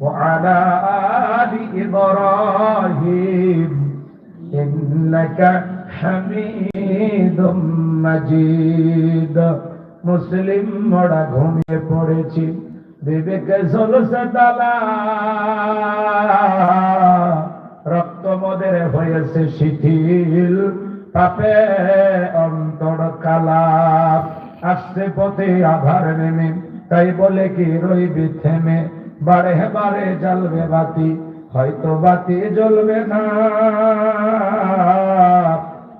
وعلى آل إبراهيم إنك حميد مجيد মুসলিম মোড়া ঘুমিয়ে পড়েছি বিবেকে ঝলসে তালা রক্ত মদের হয়েছে শিথিল পাপে অন্তর কালা আসছে পথে আধার নেমে তাই বলে কি রইবি থেমে বারে বারে জ্বলবে বাতি, হয়তো বাতি জ্বলবে না।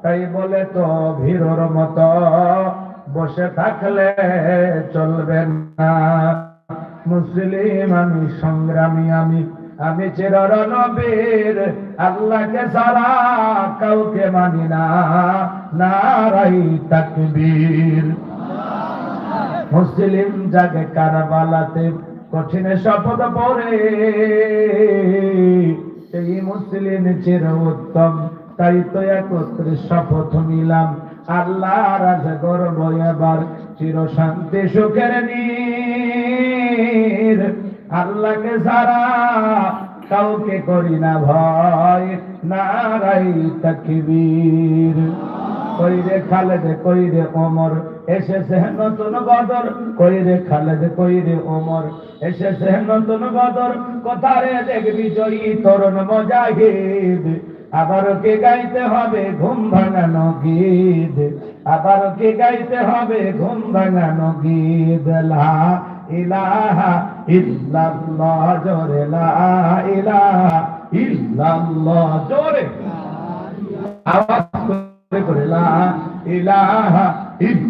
তাই বলে তো ভিড়র মতো, বসে থাকলে চলবে না। মুসলিম আমি, সংগ্রামী আমি আমি চিরর নবীর আল্লাহকে সারা কাউকে মানি না। নারাই তাকবীর। মুসলিম জাগে কারবালাতে কঠিন শপথ পরে সেই মুসলিম চির উত্তম, তাই তো একত্রে শপথ নিলাম। আল্লাহ রাজ গর্ব এবার, চির শান্তি সুখের নীর। আল্লাহকে সারা কাউকে করি না ভয়, নারাই তাকবীর। কইরে খালেদ, কইরে ওমর এসেছে নতুন বদর, কইরে খালেদ, কইরে ওমর। এসেছে নতুন বদর, কোথারে দেখবি জয়ী তরুণ মজাহিদ। আবারও কে গাইতে হবে ঘুম ভাঙানো গীত। আবারও কে গাইতে হবে ঘুম ভাঙানো গীত। লা ইলাহা ইল্লাল্লাহ, জোরে লা ইলাহা ইল্লাল্লাহ, জোরে। আওয়াজ করে লা ইলাহা ইল্লাল্লাহ।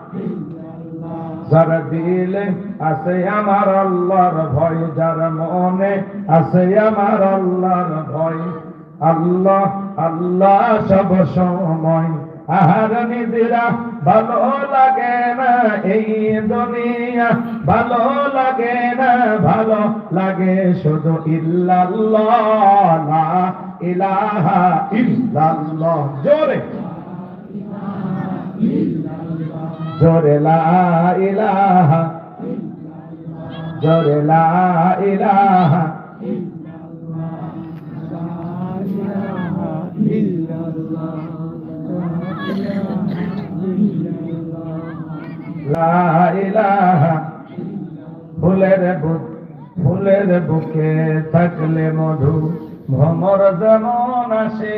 যার দিলে আছে আমার আল্লাহর ভয়। যার মনে আছে আমার আল্লাহর ভয়। আল্লাহ আল্লাহ সব সময়। আহার নিদিরা ভালো লাগে না এই দুনিয়া। ভালো লাগে না, ভালো লাগে শুধু ইল্লাল্লাহ ইলাহা ইল্লাল্লাহ। জোরে। জোরে লা জোরে লা ইলাহা ইলাহা ফুলের বুক, ফুলের বুকে থাকলে মধু ভ্রমর যেমন আসে।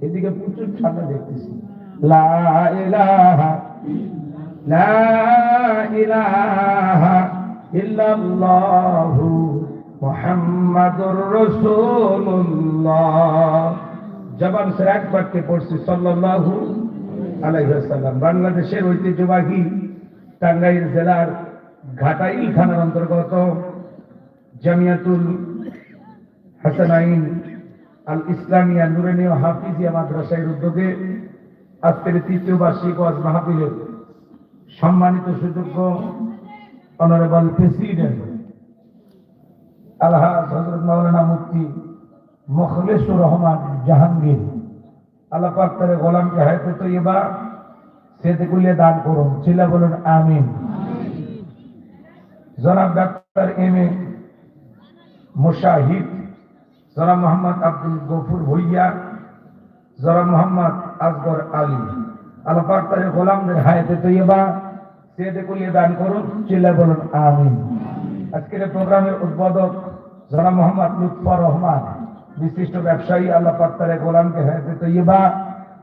এদিকে প্রচুর ঠান্ডা দেখতেছি। লা লা বাংলাদেশের ঐতিহ্যবাহী টাঙ্গাইল জেলার ঘাটাইল থানার অন্তর্গত জামিয়াতুল হাসানাইন আল ইসলামিয়া নুরানীয় হাফিজিয়া মাদ্রাসার উদ্যোগে আজকের তৃতীয় বার্ষিক ওয়াজ মাহফিলের সম্মানিত সুযোগ্য অনারেবল প্রেসিডেন্ট আল্লাহ হজরত মাওলানা মুফতি মুখলেসুর রহমান জাহাঙ্গীর আল্লাহ পাক তারে গোলামকে হায়তে তৈবা সেতে গুলিয়ে দান করুন। ছিলা বলুন আমিন। জনাব ডাক্তার এম এ মুশাহিদ জনাব মোহাম্মদ আব্দুল গফুর ভুইয়া জনাব মোহাম্মদ আসগর আলী আল্লাহ তারে গোলামদের হায়াতে তৈবা সেতে গুলিয়ে দান করুন চিল্লা বলুন, আমিন। আজকের প্রোগ্রামের উদ্বোধক জনাব মোহাম্মদ লুৎফর রহমান, বিশিষ্ট ব্যবসায়ী আল্লাহ পাক তারে গোলামকে হায়াতে তৈবা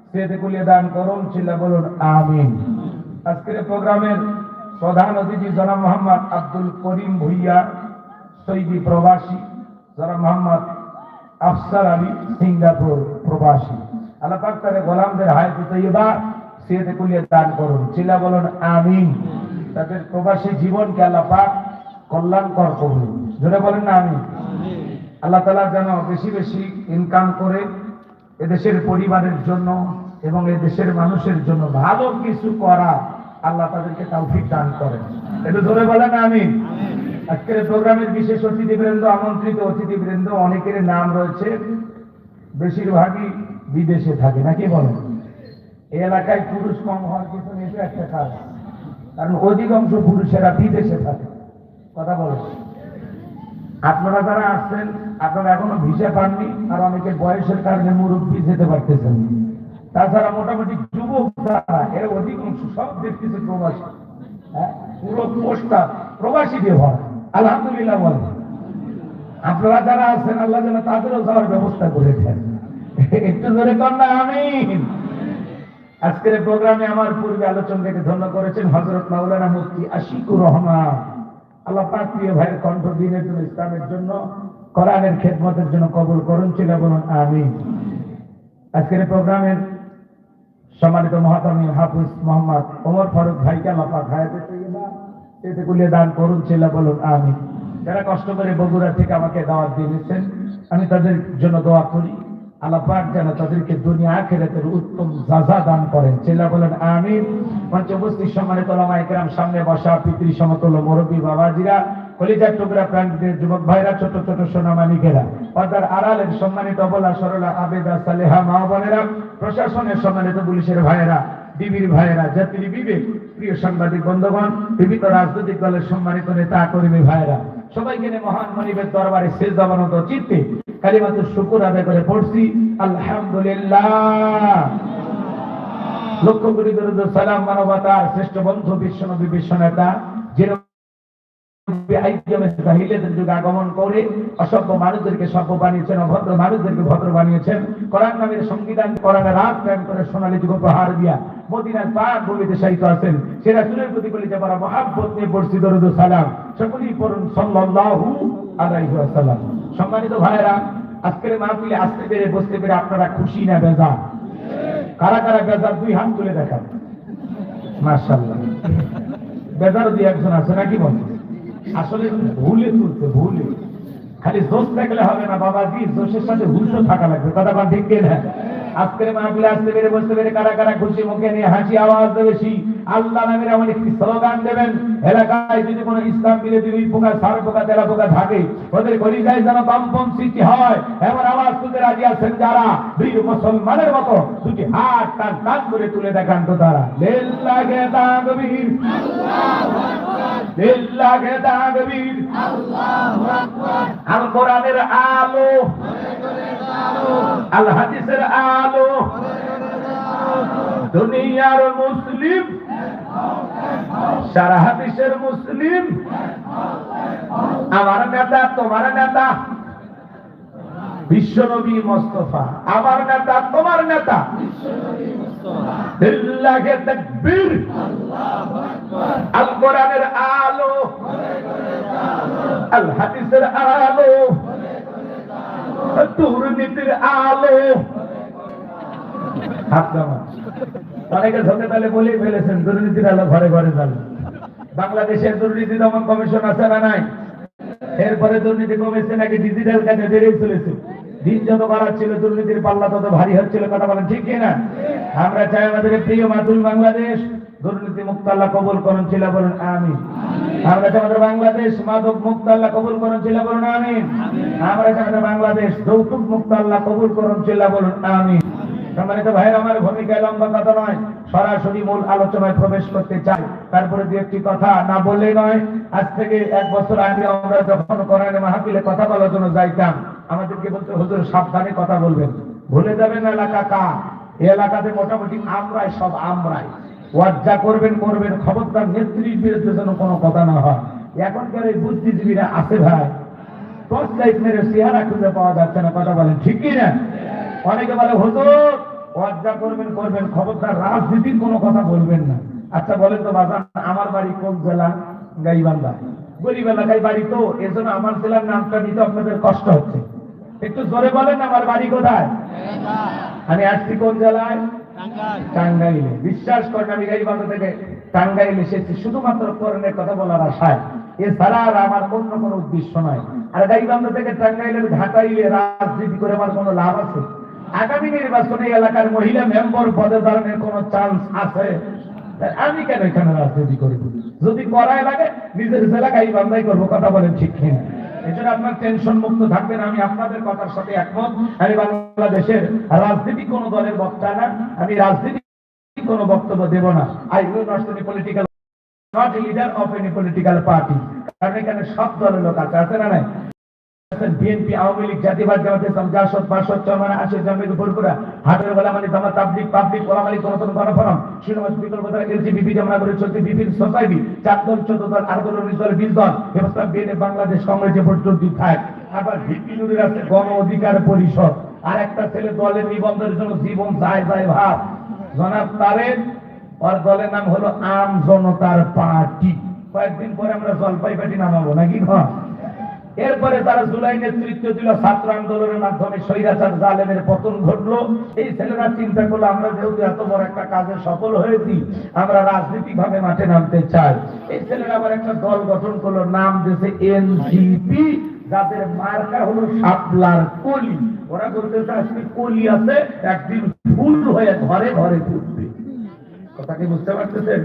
সেতে কুলিয়ে দান করুন চিল্লা বলুন, আমিন। আজকের প্রোগ্রামের প্রধান অতিথি জনাব মোহাম্মদ আব্দুল করিম ভুইয়া, সৈদি প্রবাসী জনাব মোহাম্মদ আফসার আলী সিঙ্গাপুর প্রবাসী। আল্লাহ পাক তাদের গোলামদের হায়াতে তৈবা সেতে কুলিয়ে দান করুন। চিল্লা বলুন, আমিন। তাদের প্রবাসী জীবনকে আল্লাহ পাক কল্যাণকর করুন। জোরে বলেন না, আমিন। আল্লাহ তালা যেন বেশি বেশি ইনকাম করে এদেশের পরিবারের জন্য এবং এদেশের মানুষের জন্য ভালো কিছু করা আল্লাহ তাদেরকে তৌফিক দান করেন। এটা ধরে বলেন আমি আজকের প্রোগ্রামের বিশেষ অতিথিবৃন্দ আমন্ত্রিত অতিথিবৃন্দ অনেকের নাম রয়েছে। বেশিরভাগই বিদেশে থাকে নাকি বলেন? এই এলাকায় পুরুষ কম হওয়ার পিছনে এটা একটা কারণ। কারণ অধিকাংশ পুরুষেরা বিদেশে থাকে। কথা বলেন। আপনারা যারা আসছেন আপনারা এখনও ভিসা পাননি আর অনেকে বয়সের কারণে মুরব্বী যেতে পারতেছেন তাছাড়া মোটামুটি যুবক যারা এর অধিকাংশ সব দেখতেছে প্রবাসী। হ্যাঁ, পুরো পোস্টটা প্রবাসী ভরা আলহামদুলিল্লাহ বলেন। আপনারা যারা আছেন, আল্লাহ যেন তাদেরও যাওয়ার ব্যবস্থা করে দেন। একটু ধরে কর না, আমিন। আজকের প্রোগ্রামে আমার পূর্বে আলোচনাকে ধন্য করেছেন হজরত মাওলানা মুফতি আশিকুর রহমান। আল্লাহ পাক প্রিয় ভাইয়ের কণ্ঠ দিনের জন্য, ইসলামের জন্য, কোরআনের খেদমতের জন্য কবুল করুন ছিল বলুন, আমিন। আজকের প্রোগ্রামের সম্মানিত মহাতমী হাফিজ মোহাম্মদ ওমর ফারুক ভাইকে আল্লাহ পাক হায়াতে কুলিয়ে দান করুন বলুন, আমিন। যারা কষ্ট করে বগুড়া থেকে আমাকে দাওয়াত দিয়েছেন, আমি তাদের জন্য দোয়া করি। যেন তাদেরকে দুনিয়া আখেরাতের উত্তম দান করেন। বলেন একরাম সামনে বসা পিতৃ সমতুল্য মুরব্বী বাবাজিরা, কলিজার টুকরা প্রান্তের যুবক ভাইরা, ছোট ছোট সোনামানিকেরা পর্দার আড়ালের সম্মানিত অবলা সরলা আবেদা সালেহা মা বোনেরা, প্রশাসনের সম্মানিত পুলিশের ভাইয়েরা ডিবির ভাইয়েরা জাতির বিবেক প্রিয় সাংবাদিক বন্ধুগণ, বিভিন্ন রাজনৈতিক দলের সম্মানিত নেতা, কর্মী ভাইয়েরা, সবাইকে মহান মনিবের দরবারে শেষ দাবানত চিত্তে কালিমাতুর শুকুর আদায় করে পড়ছি। আলহামদুলিল্লাহ। লক্ষ কোটি সালাম শ্রেষ্ঠ বন্ধু বিশ্ব নেতা সংবিধান, কোরআনের রাত প্রেম করে সোনালী যুগ উপহার দিয়া মদিনার পাক ভূমিতে সাহিত্য আছেন। সেরা সুরের প্রতি বলিতে পারা মহাব্বত নিয়ে পড়ছি। দরুদ সালাম সকলেই পড়ুন সাল্লাল্লাহু আলাইহি ওয়াসাল্লাম। সম্মানিত ভাইয়েরা, আজকের মাহফিলে আসতে পেরে, বসতে পেরে আপনারা খুশি না বেজা কারা কারা বেজার? দুই হাত তুলে দেখান। মাশাআল্লাহ। বেজার দিয়ে একজন আছে, নাকি বন্ধু আসলে ভুলে তুলতে, ভুলে। খালি দোষ থাকলে হবে না, বাবা বাবাজি দোষের সাথে হুশও থাকা লাগবে। কথা বা ঠিক না আজকের মাহফিলে আসতে পেরে বসতে পেরে কারা কারা খুশি মুখে নিয়ে হাসি আওয়াজ দেবে বেশি আল্লাহ নামের এমন একটি স্লোগান দেবেন এলাকায় যদি কোনো ইসলাম বিরোধী দুই পোকা সার পোকা তেলা পোকা থাকে ওদের গলিজায় যেন কম্পন সৃষ্টি হয় এমন আওয়াজ তুলতে রাজি আছেন যারা? বীর মুসলমানের মতো দুটি হাত টান টান করে তুলে দেখান তো তারা। লিল্লাহে তাকবীর লিল্লাহে তাকবীর আল কোরআনের আলো। আল হাদিসের আলো। দুনিয়ার মুসলিম, সারা হাদিসের মুসলিম। আমার নেতা, তোমার নেতা। বিশ্বনবী মোস্তফা, আমার নেতা, তোমার নেতা। লিল্লাহে তাকবীর। আল কোরআনের আলো। আল হাদিসের আলো। দুর্নীতির আলো। অনেকে ধরে তাহলে বলেই ফেলেছেন, দুর্নীতির আলো ঘরে ঘরে যাবে বাংলাদেশের দুর্নীতি দমন কমিশন আছে না নাই? এরপরে দুর্নীতি কমেছে নাকি ডিজিটাল কাজে বেড়েই চলেছে? দিন যত বাড়াচ্ছিল, দুর্নীতির পাল্লা তত ভারী হচ্ছিল, কথা বলেন ঠিক না আমরা চাই আমাদের প্রিয় মাতুল বাংলাদেশ, দুর্নীতি মুক্ত আল্লাহ কবুল করুন ছিল বলুন আমি আমরা চাই আমাদের বাংলাদেশ, মাদক মুক্ত আল্লাহ কবুল করুন ছিল বলুন আমি আমরা চাই আমাদের বাংলাদেশ, যৌতুক মুক্ত আল্লাহ কবুল করুন ছিল বলুন আমি সম্মানিত ভাইয়ের, আমার ভূমিকায় লম্বা কথা নয়, সরাসরি মূল আলোচনায় প্রবেশ করতে চাই। তারপরে দু একটি কথা না বললেই নয়, আজ থেকে এক বছর আগে আমরা যখন কোরআনে মাহফিলে কথা বলার জন্য যাইতাম, আমাদেরকে বলতে, হুজুর, সাবধানে কথা বলবেন। ভুলে যাবেন এলাকা কা এলাকাতে মোটামুটি আমরাই সব আমরাই। ওয়াজ যা করবেন করবেন। খবরদার নেত্রীর বিরুদ্ধে যেন কোনো কথা না হয়। এখনকার এই বুদ্ধিজীবীরা আছে ভাই। টর্চ লাইট মেরে চেহারা খুঁজে পাওয়া যাচ্ছে না, কথা বলেন, ঠিক কি না অনেকে বলে, হুজুর ওয়াজা করবেন করবেন। খবরদার, রাজনীতির কোনো কথা বলবেন না। আচ্ছা বলেন তো, বাজান, আমার বাড়ি কোন জেলা? গাইবান্ধা। গরিব এলাকায় বাড়ি তো, এজন্য আমার জেলার নামটা নিতে আপনাদের কষ্ট হচ্ছে। একটু জোরে বলেন, আমার বাড়ি কোথায়? আমি আসছি কোন জেলায়? টাঙ্গাইলে। বিশ্বাস করেন, আমি গাইবান্ধা থেকে টাঙ্গাইলে এসেছি। শুধুমাত্র করণের কথা বলার আশায়। এছাড়া আর আমার অন্য কোনো উদ্দেশ্য নয় আর গাইবান্ধা থেকে টাঙ্গাইলের ঘাটাইলে রাজনীতি করে আমার কোনো লাভ আছে? আগামী নির্বাচনে এলাকার মহিলা মেম্বার পদে দাঁড়ানোর কোনো চান্স আছে? আমি কেন এখানে রাজনীতি করব যদি করাই লাগে, নিজের জেলা গাইবান্ধাই করব, কথা বলেন ঠিক এজন্য আপনার টেনশন মুক্ত থাকবেন আমি আপনাদের কথার সাথে একমত। আমি বাংলাদেশের রাজনীতি কোন দলের বক্তা না, আমি রাজনীতি কোনো বক্তব্য দেব না। I will not political not leader of any political party কারণ এখানে সব দলের লোক আছে আছে না নাই? বিএনপি আওয়ামী লীগ জাতীয়বাদ জামাত হাটের মানে পাবলিক গণফোরাম বিকল্প বিভিন্ন সোসাইটি চার দল, চোদ্দ দল, আট দল, উনিশ দল, বিশ দল বাংলাদেশ, কংগ্রেসে থাক আবার ভিপি আছে গণ অধিকার পরিষদ। আর একটা ছেলে দলের নিবন্ধের জন্য জীবন যায় যায়, ভাব। জনাব ওর দলের নাম হলো আম জনতার পার্টি। কয়েকদিন পরে আমরা জলপাই পার্টি নামাবো, নাকি এরপরে তারা জুলাই নেতৃত্ব দিল, ছাত্র আন্দোলনের মাধ্যমে স্বৈরাচার জালেমের পতন ঘটলো। এই ছেলেরা চিন্তা করল, আমরা যেহেতু এত বড় একটা কাজে সফল হয়েছি, আমরা রাজনৈতিক ভাবে মাঠে নামতে চাই। এই ছেলেরা আবার একটা দল গঠন করল, নাম দিয়েছে এনজিপি, যাদের মার্কা হলো শাপলার কলি। ওরা বলতেছে, আজকে কলি আছে, একদিন ফুল হয়ে ঘরে ঘরে ফুটবে। কথা কি বুঝতে পারতেছেন?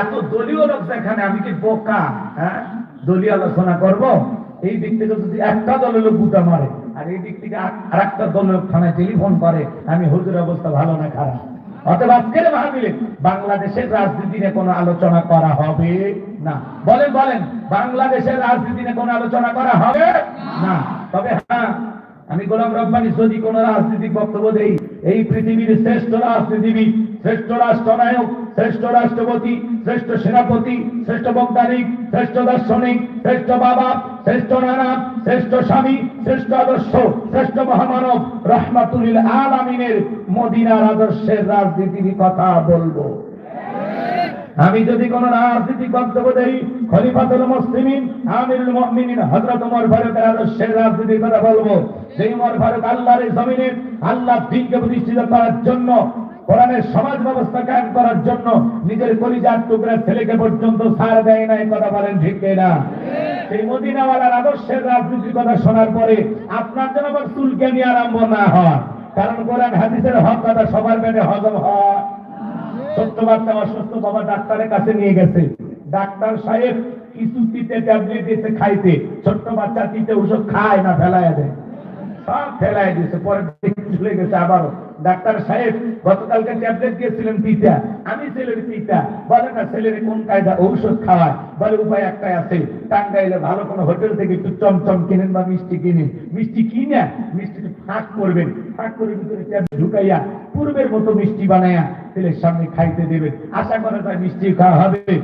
এত দলীয় লোক যেখানে, আমি কি বোকা? হ্যাঁ? দলীয় আলোচনা করব? এই দিক থেকে যদি একটা দলের লোক গুটা মারে, আর এই দিক থেকে আর একটা দলের লোক থানায় টেলিফোন করে, আমি হুজুর অবস্থা ভালো না খারাপ। অতএব আজকের ভাবিলে বাংলাদেশের রাজনীতি নিয়ে কোনো আলোচনা করা হবে না। বলেন বলেন, বাংলাদেশের রাজনীতি নিয়ে কোনো আলোচনা করা হবে না? তবে হ্যাঁ আমি গোলাম রব্বানি যদি কোন রাজনৈতিক বক্তব্য দেই এই পৃথিবীর শ্রেষ্ঠ রাজনীতিবিদ শ্রেষ্ঠ রাষ্ট্রনায়ক, শ্রেষ্ঠ রাষ্ট্রপতি, শ্রেষ্ঠ সেনাপতি, শ্রেষ্ঠ বৈজ্ঞানিক, শ্রেষ্ঠ দার্শনিক, শ্রেষ্ঠ বাবা, শ্রেষ্ঠ নানা, শ্রেষ্ঠ স্বামী, শ্রেষ্ঠ আদর্শ, শ্রেষ্ঠ মহামানব, রহমাতুল আলামিনের মদিনার আদর্শের রাজনীতির কথা বলব। আমি যদি কোন রাজনীতিক বক্তব্য দেই খলিফাতুল মুসলিমিন, আমিরুল মুমিনিন, হযরত ওমর ফারুকের আদর্শের রাজনীতির কথা বলব সেই ওমর ফারুক আল্লাহর জমিনে আল্লাহর দ্বীনকে প্রতিষ্ঠিত করার জন্য, কোরআনের সমাজ ব্যবস্থা কায়েম করার জন্য নিজের কলিজার টুকরা ছেলেকে পর্যন্ত ছাড় দেয় না এই কথা বলেন ঠিক না সেই মদিনাওয়ালার আদর্শের রাজনীতির কথা শোনার পরে আপনার যেন আবার চুলকে নিয়ে আরম্ভ না হয়। কারণ কোরআন হাদিসের হক কথা সবার মেনে হজম হয়। সত্য বার্তা অসুস্থ বাবা ডাক্তারের কাছে নিয়ে গেছে। ডাক্তার সাহেব কিছু তিতে ট্যাবলেট দিয়েছে খাইতে। ছোট্ট বাচ্চা তিতে ওষুধ খায় না ফেলায় দেয়। সব ফেলায় দিয়েছে, পরে চলে গেছে আবারও। ডাক্তার সাহেব, গতকালকে ট্যাবলেট দিয়েছিলেন পিতা আমি ছেলের পিতা বলে না, ছেলের কোন কায়দা ঔষধ খাওয়ায়? বলে, উপায় একটাই আছে। টাঙ্গাইলে ভালো কোনো হোটেল থেকে একটু চমচম কিনেন বা মিষ্টি কিনেন মিষ্টি কিনে, মিষ্টি ফাঁক করবেন। ফাঁক করে ভিতরে ট্যাবলেট ঢুকাইয়া, পূর্বের মতো মিষ্টি বানাইয়া ছেলের সামনে খাইতে দেবেন। আশা করা যায় মিষ্টি খাওয়া হবে।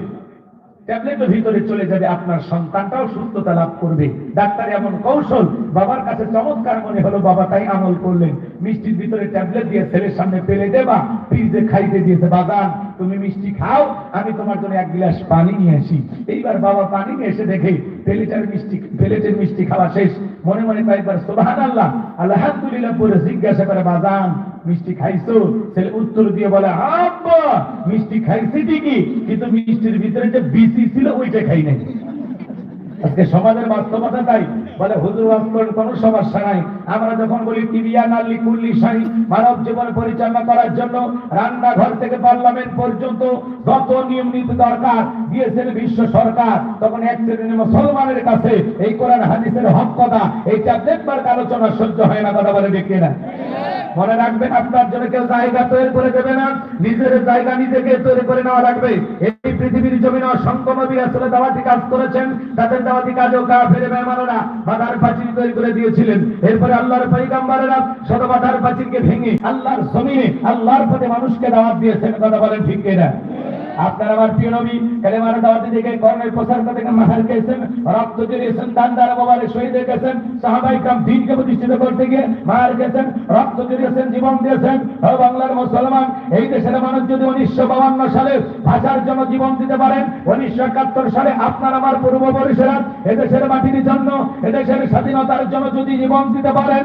ট্যাবলেটের ভিতরে চলে যাবে আপনার সন্তানটাও সুস্থতা লাভ করবে। ডাক্তার এমন কৌশল, বাবার কাছে চমৎকার মনে হলো, বাবা, তাই আমল করলেন। মিষ্টির ভিতরে ট্যাবলেট দিয়ে ছেলের সামনে ফেলে দেবা, ফ্রিজে খাইতে দিয়েছে বাগান তুমি মিষ্টি খাও, আমি তোমার জন্য এক গ্লাস পানি নিয়ে আসি। এইবার বাবা পানি নিয়ে এসে দেখে প্লেটের মিষ্টি প্লেটের মিষ্টি খাওয়া শেষ। মনে মনে কয়েকবার সোবাহান আল্লাহ আলহামদুলিল্লাহ পরে জিজ্ঞাসা করে বাজান মিষ্টি খাইছো? ছেলে উত্তর দিয়ে বলে, আব্বা, মিষ্টি খাইছি ঠিকই, কিন্তু মিষ্টির ভিতরে যে বিসি ছিল ওইটা খাই নাই। আজকে সমাজের বাস্তবতা তাই। বলে, হুজুর বাস্তবের কোন সমস্যা নাই আমরা যখন বলি টিভিয়া নাল্লি, কুল্লি, শাহী, মানব জীবন পরিচালনা করার জন্য রান্নাঘর থেকে পার্লামেন্ট পর্যন্ত যত নিয়ম নীতি দরকার, দিয়েছেন বিশ্ব সরকার, তখন এক শ্রেণির মুসলমানের কাছে এই কোরআন, হাদিসের হক কথা এই ট্যাবলেটবার আলোচনা সহ্য হয় না, কথা বলে দেখে না মনে রাখবেন আপনার জন্য কেউ জায়গা তৈরি করে দেবে না, নিজের জায়গা নিজেকে তৈরি করে নেওয়া লাগবে। এই পৃথিবীর জমিনে অসংখ্য নবী আসলে দাওয়াতি কাজ করেছেন, তাদের দাওয়াতি কাজও কা ফেরে মেহমানরা বাধার প্রাচীর তৈরি করে দিয়েছিলেন। এরপরে আল্লাহর পরিকাম্বারেরা শত বাধার প্রাচীরকে ভেঙে আল্লাহর জমিনে, আল্লাহর পথে মানুষকে দাওয়াত দিয়েছেন, কথা বলেন ঠিক কিনা? আপনার আমার প্রিয় নবী কালেমার দাওয়াতি থেকে কর্মের প্রচার থেকে মাহার গেছেন রক্ত জড়িয়েছেন দান দ্বারা বাবারে শহীদ গেছেন, সাহাবাই কাম দিনকে প্রতিষ্ঠিত করতে গিয়ে মার গেছেন, রক্ত জড়িয়েছেন জীবন দিয়েছেন। বাংলার মুসলমান, এই দেশের মানুষ যদি উনিশশো বাউান্ন সালে ভাষার জন্য জীবন দিতে পারেন, উনিশশো একাত্তর সালে আপনার আমার পূর্ব পূর্বপুরুষেরা এদেশের মাটির জন্য, এদেশের স্বাধীনতার জন্য যদি জীবন দিতে পারেন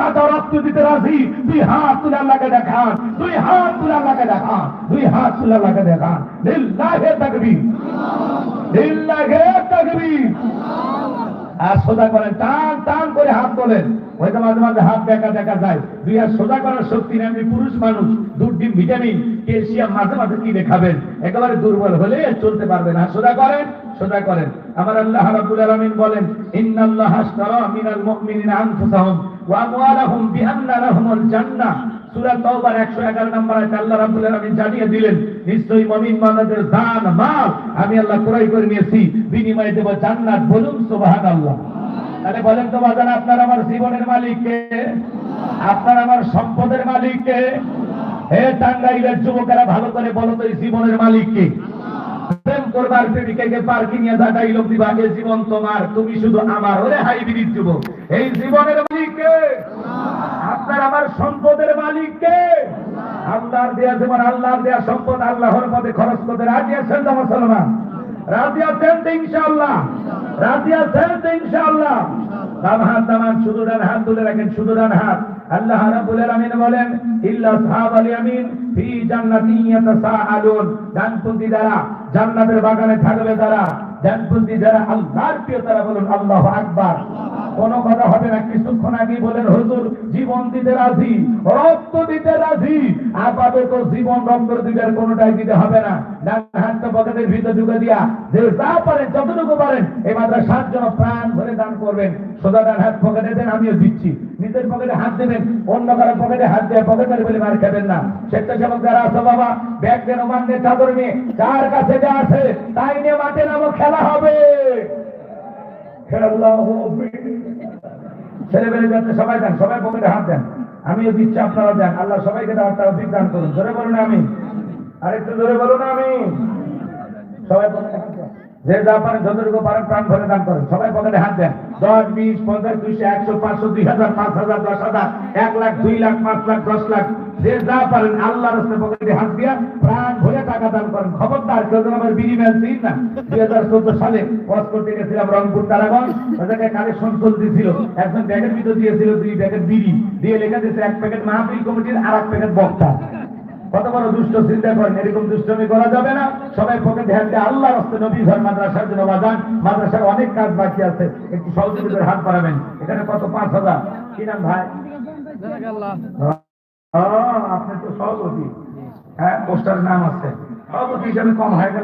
রক্ত দিতে রাজি? দুই হাত তুলে আল্লাহকে দেখান। দুই হাত তুলে আল্লাহকে দেখান। দুই হাত তুলে আল্লাহকে দেখান। লিল্লাহে তাকবীর। লিল্লাহে তাকবীর। আর সোজা করেন, টান টান করে হাত তোলেন। হয়তো মাঝে মাঝে হাত দেখা দেখা যায়। দুই হাত সোজা করার শক্তি নেই আপনি পুরুষ মানুষ দুধ ডিম ভিটামিন, ক্যালসিয়াম মাঝে মাঝে কিনে খাবেন। একেবারে দুর্বল হলে চলতে পারবেন আর সোজা করেন সোজা করেন। আমার আল্লাহ রাব্বুল আলামিন বলেন, ইন্নাল্লাহা মিনাল মুমিনিনা আনফুসাহুম ওয়া আমওয়ালাহুম বিআন্না লাহুমুল জান্নাহ সূরা তাওবার 111 নম্বর আয়াতে আল্লাহ রাব্বুল আলামিন জানিয়ে দিলেন, নিশ্চয়ই মুমিন বান্দাদের দান মাল আমি আল্লাহ ক্রয় করে নিয়েছি। বিনিময়ে দেব জান্নাত বলুন, সুবহানাল্লাহ। তাহলে বলেন তো বাজান, আপনার আমার জীবনের মালিক কে? আপনার আমার সম্পদের মালিক কে? হে টাঙ্গাইলের যুবকেরা, ভালো করে বলো তো এই জীবনের মালিক কে? প্রেম করবার আপনার আমার সম্পদের সম্পদ, আল্লাহর খরচ ইনশাআল্লাহ? ইনশাআল্লাহ? শুধু ডান হাত তুলে রাখেন, শুধু ডান হাত। আল্লাহ রাব্বুল আলামিন বলেন, ইল্লা সাহাবাল ইয়ামিন ফি জান্নাতিন ইয়াতাসাআলুন। দ্বারা, জান্নাতের বাগানে থাকবে তারা। ডানপন্থী যারা আল্লাহর প্রিয় তারা বলুন, আল্লাহু আকবার। কোন কথা হবে না, কিছুক্ষণ আগে বলেন, হুজুর, জীবন দিতে রাজি, রক্ত দিতে রাজি, আপাতত জীবন রক্ত দিতে কোনোটাই দিতে হবে না। ডান পকেটের ভিতর ঢুকে দিয়া যে যা পারেন, যতটুকু পারেন এই প্রাণ ভরে দান করবেন। সোজা ডান হাত পকেটে দেন, আমিও দিচ্ছি। নিজের পকেটে হাত দেবেন, অন্য কারও পকেটে হাত দিয়ে পকেটের বলে মার খাবেন না। স্বেচ্ছাসেবক যারা আছে, বাবা, ব্যাগ দেন মান্যের চাদর নিয়ে, যার কাছে যা আছে, তাই নিয়ে মাঠে নামো, খেলা হবে। খেলা হবে। ছেলেবেলে যাতে সবাই দেন, সবাই পকেটে হাত দেন, আমিও দিচ্ছি, আপনারা দেন, আল্লাহ সবাইকে দেওয়ার তারা বিজ্ঞান করুন। জোরে বলুন আমি আরেকটু জোরে বলুন আমি সবাই পকেটে যে যা পারেন যতটুকু পারেন প্রাণ ভরে দান করেন। সবাই পকেটে হাত দেন। দশ, বিশ, পঞ্চাশ, দুইশো, একশো, পাঁচশো, দুই হাজার, পাঁচ হাজার, দশ হাজার, এক লাখ, দুই লাখ, পাঁচ লাখ, দশ লাখ। যে যা পারেন আল্লাহর রাস্তায় পকেটে হাত দিয়া প্রাণ ভরে টাকা দান করেন। খবরদার, কেউ যেন আমার বিড়ি ম্যাচ দিন না। দুই হাজার চোদ্দ সালে পথ করতে গেছিলাম রংপুর, তারাগঞ্জ। ওদেরকে কালেকশন চলতেছিল। একজন ব্যাগের ভিতর দিয়েছিল, দুই প্যাকেট বিড়ি। দিয়ে লেখা দিয়েছে, এক প্যাকেট মাহফিল কমিটির আর এক প্যাকেট বক্তা। কত বড় দুষ্ট চিন্তা করেন এরকম দুষ্টমি করা যাবে না। সবাই পক্ষে ধ্যান দেয় আল্লাহ রাস্তে নবী ঘর মাদ্রাসার জন্য বাজান। মাদ্রাসার অনেক কাজ বাকি আছে একটু সহযোগিতার হাত বাড়াবেন। এখানে কত পাঁচ হাজার? কি নাম ভাই? আপনি তো সভাপতি। হ্যাঁ পোস্টার নাম আছে। সভাপতি হিসাবে কম হয়ে গেল।